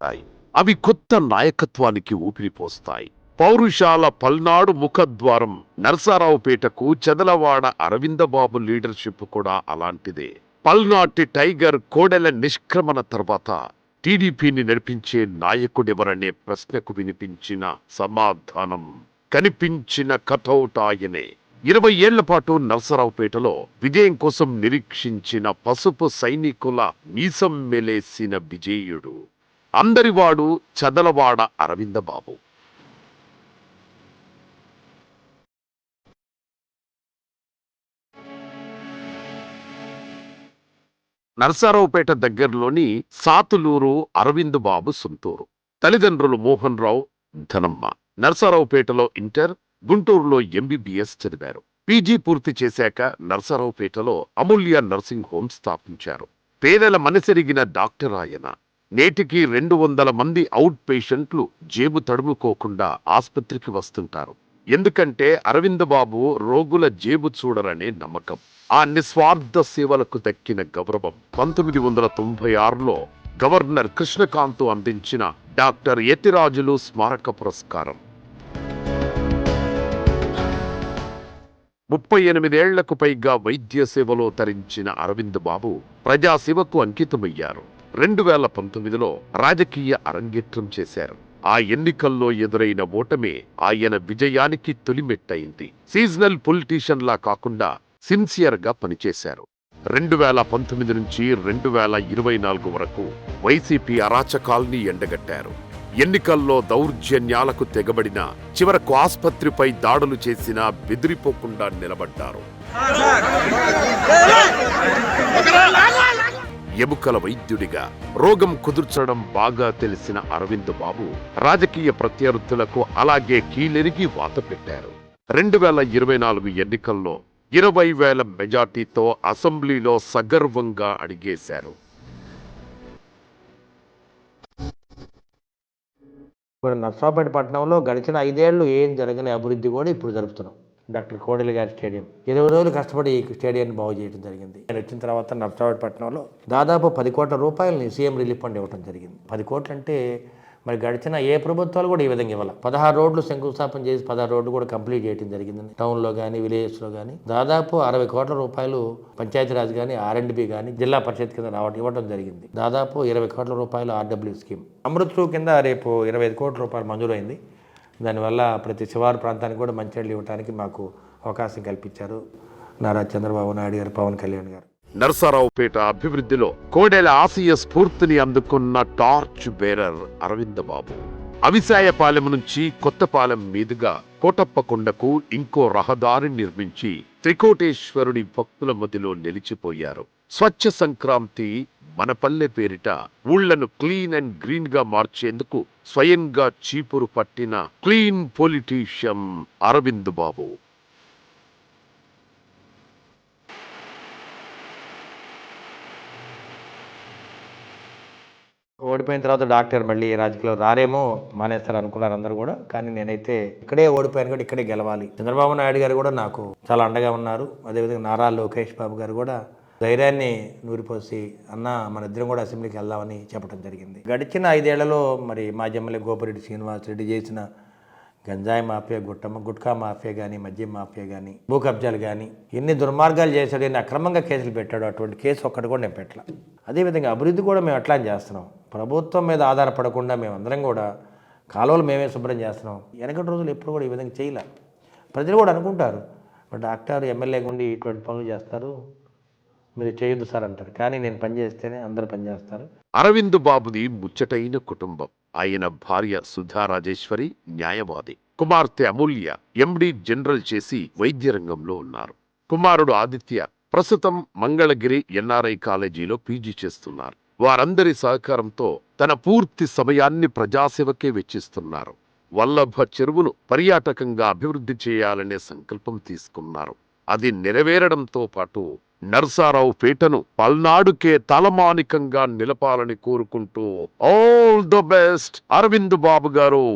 ఉంటాయి. అవి కొత్త నాయకత్వానికి ఊపిరిపోస్తాయి. పౌరుషాల పల్నాడు ముఖద్వారం నరసారావుపేటకు చదలవాడ అరవిందబాబు లీడర్షిప్ కూడా అలాంటిదే. పల్నాటి టైగర్ కోడెల నిష్క్రమణ తర్వాత టీడీపీని నడిపించే నాయకుడెవరనే ప్రశ్నకు వినిపించిన సమాధానం కనిపించిన కథౌట్ ఆయనే. ఇరవై ఏళ్ళ పాటు నరసరావుపేటలో విజయం కోసం నిరీక్షించిన పసుపు సైనికుల మీసం మెలేసిన విజేయుడు. అందరివాడు చదలవాడ అరవిందబాబు. నరసారావుపేట దగ్గరలోని సాతులూరు అరవింద్ బాబు సొంతూరు. తల్లిదండ్రులు మోహన్ రావు ధనమ్మ. నరసారావుపేటలో ఇంటర్ గుంటూరులో ఎంబీబీఎస్ చదివారు. పీజీ పూర్తి చేశాక నరసారావుపేటలో అమూల్య నర్సింగ్ హోమ్ స్థాపించారు. పేదల మనసెరిగిన డాక్టర్ ఆయన. నేటికి రెండు వందల మంది అవుట్ పేషెంట్లు జేబు తడుముకోకుండా ఆసుపత్రికి వస్తుంటారు. ఎందుకంటే అరవింద్ బాబు రోగుల జేబు చూడరనే నమ్మకం. ఆ నిస్వార్థ సేవలకు దక్కిన గౌరవం పంతొమ్మిది వందల తొంభై ఆరులో గవర్నర్ కృష్ణకాంత్ అందించిన డాక్టర్ యతిరాజులు స్మారక పురస్కారం. ముప్పై ఎనిమిదేళ్ళకు పైగా వైద్య సేవలో తరించిన అరవింద్ బాబు ప్రజాసేవకు అంకితమయ్యారు. రెండు వేల పంతొమ్మిదిలో రాజకీయ అరంగేట్రం చేశారు. ఆ ఎన్నికల్లో ఎదురైన ఓటమే ఆయన విజయానికి తొలిమెట్టయింది. సీజనల్ పొలిటీషియన్లా కాకుండా సిన్సియర్గా పనిచేశారు. రెండు వేల పంతొమ్మిది నుంచి రెండు వేల ఇరవై నాలుగు వరకు వైసీపీ అరాచకాల్ని ఎండగట్టారు. ఎన్నికల్లో దౌర్జన్యాలకు తెగబడిన చివరకు ఆస్పత్రిపై దాడులు చేసినా బెదిరిపోకుండా నిలబడ్డారు. ఎముకల వైద్యుడిగా రోగం కుదుర్చడం బాగా తెలిసిన అరవింద్ బాబు రాజకీయ ప్రత్యర్థులకు అలాగే కీలెరిగి వాత పెట్టారు. రెండు వేల ఇరవై నాలుగు ఎన్నికల్లో ఇరవై వేల మెజార్టీతో అసెంబ్లీలో సగర్వంగా అడిగేశారు. మరి నర్సాపేట పట్టణంలో గడిచిన ఐదేళ్ళు ఏం జరగని అభివృద్ధి కూడా ఇప్పుడు జరుపుతున్నాం. డాక్టర్ కోడెల గారి స్టేడియం. ఇరవై రోజులు కష్టపడి ఈ స్టేడియాన్ని బాగు చేయడం జరిగింది. నేను వచ్చిన తర్వాత నర్సాపేట పట్టణంలో దాదాపు పది కోట్ల రూపాయలని సీఎం రిలీఫ్ ఫండ్ ఇవ్వడం జరిగింది. పది కోట్లు అంటే మరి గడిచిన ఏ ప్రభుత్వాలు కూడా ఈ విధంగా ఇవ్వాలి. పదహారు రోడ్లు శంకుస్థాపన చేసి పదహారు రోడ్లు కూడా కంప్లీట్ చేయడం జరిగింది టౌన్లో కానీ విలేజెస్లో కానీ దాదాపు అరవై కోట్ల రూపాయలు పంచాయతీరాజ్ కానీ ఆర్ఎండ్బి కానీ జిల్లా పరిషత్ కింద రావడం ఇవ్వడం జరిగింది. దాదాపు ఇరవై కోట్ల రూపాయలు ఆర్డబ్ల్యూ స్కీమ్. అమృత్ కింద రేపు ఇరవై ఐదు కోట్ల రూపాయలు మంజూరైంది. దానివల్ల ప్రతి శివారు ప్రాంతానికి కూడా మంచినీళ్ళు ఇవ్వడానికి మాకు అవకాశం కల్పించారు నారా చంద్రబాబు నాయుడు గారు పవన్ కళ్యాణ్ గారు. నరసరావుపేట అభివృద్ధిలో కోడెల ఆశయ స్ఫూర్తిని అందుకున్న టార్చ్ బేరర్ అరవింద బాబు. అవిశాయపాలెం నుంచి కొత్తపాలెం మీదుగా కోటప్పకొండకు ఇంకో రహదారి నిర్మించి త్రికోటేశ్వరుని భక్తుల మధ్యలో నిలిచిపోయారు. స్వచ్ఛ సంక్రాంతి మన పల్లె పేరిట ఊళ్ళను క్లీన్ అండ్ గ్రీన్గా మార్చేందుకు స్వయంగా చీపురు పట్టిన క్లీన్ పొలిటీషియం అరవింద్ బాబు. ఓడిపోయిన తర్వాత డాక్టర్ మళ్ళీ రాజకీయాల్లో రారేమో మానేస్తారు అనుకున్నారు అందరూ కూడా కానీ నేనైతే ఇక్కడే ఓడిపోయాను కూడా ఇక్కడే గెలవాలి. చంద్రబాబు నాయుడు గారు కూడా నాకు చాలా అండగా ఉన్నారు. అదేవిధంగా నారా లోకేష్ బాబు గారు కూడా ధైర్యాన్ని నూరిపోసి అన్న మన ఇద్దరం కూడా అసెంబ్లీకి వెళ్దామని చెప్పడం జరిగింది. గడిచిన ఐదేళ్ళలో మరి మాజీ ఎమ్మెల్యే గోపిరెడ్డి శ్రీనివాస్ రెడ్డి చేసిన గంజాయి మాఫియా గుట్టమ్మ గుట్కా మాఫియా కానీ మద్యం మాఫియా కానీ భూ కబ్జాలు కానీ ఎన్ని దుర్మార్గాలు చేశాడు ఎన్ని అక్రమంగా కేసులు పెట్టాడు అటువంటి కేసు ఒక్కటి కూడా నేను పెట్టలా. అదేవిధంగా అభివృద్ధి కూడా మేము అట్లా చేస్తున్నాం. ప్రభుత్వం మీద ఆధారపడకుండా మేము అందరం కూడా కాలువలు మేమే శుభ్రం చేస్తున్నాం. వెనకటి రోజులు ఎప్పుడు కూడా ఈ విధంగా చేయలే. ప్రజలు కూడా అనుకుంటారు డాక్టర్ ఎమ్మెల్యే ఉండి ఇటువంటి పనులు చేస్తారు. మీరు చేయొద్దు సార్ అంటారు. కానీ నేను పనిచేస్తేనే అందరూ అరవింద్ బాబుది ముచ్చటైన కుటుంబం. ఆయన భార్య సుధా రాజేశ్వరి న్యాయవాది. కుమార్తె అమూల్య ఎండి జనరల్ చేసి వైద్య రంగంలో ఉన్నారు. కుమారుడు ఆదిత్య ప్రస్తుతం మంగళగిరి ఎన్ఆర్ఐ కాలేజీలో పీజీ చేస్తున్నారు. వారందరి సహకారంతో తన పూర్తి సమయాన్ని ప్రజాసేవకే వెచ్చిస్తున్నారు. వల్లభ చెరువును పర్యాటకంగా అభివృద్ధి చేయాలనే సంకల్పం తీసుకున్నారు. అది నెరవేరడంతో పాటు నర్సారావు పేటను పల్నాడుకే తలమానికంగా నిలపాలని కోరుకుంటూ all the best Arvind Babu garu.